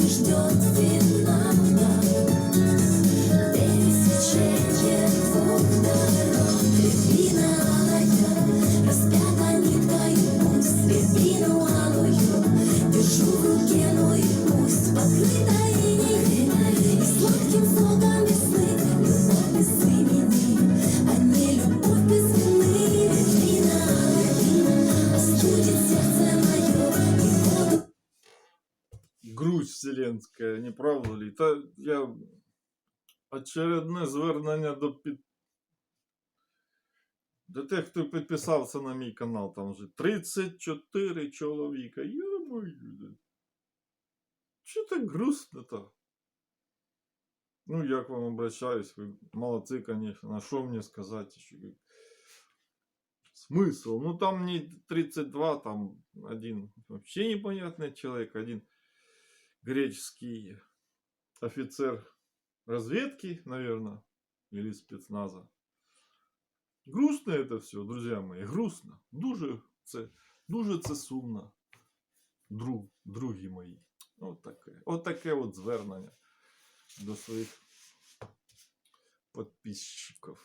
ждет вина. Грусть вселенська, не правда ли? Та я очередне звернення до під... До тих, хто підписався на мій канал, там вже 34 чоловіка. Йо-моє. Що так грустно то? Ну, як вам обращаюсь, ви молодці, конечно. А що мені сказати? Що... ви- Смысл? Ну, там не 32, там один вообще непонятный человек, один греческий офицер разведки, наверное, или спецназа. Грустно это все, друзья мои, грустно. Дуже це, дуже це сумно. Друг, другі мої. От таке. От таке от звернення до своїх підписчиків.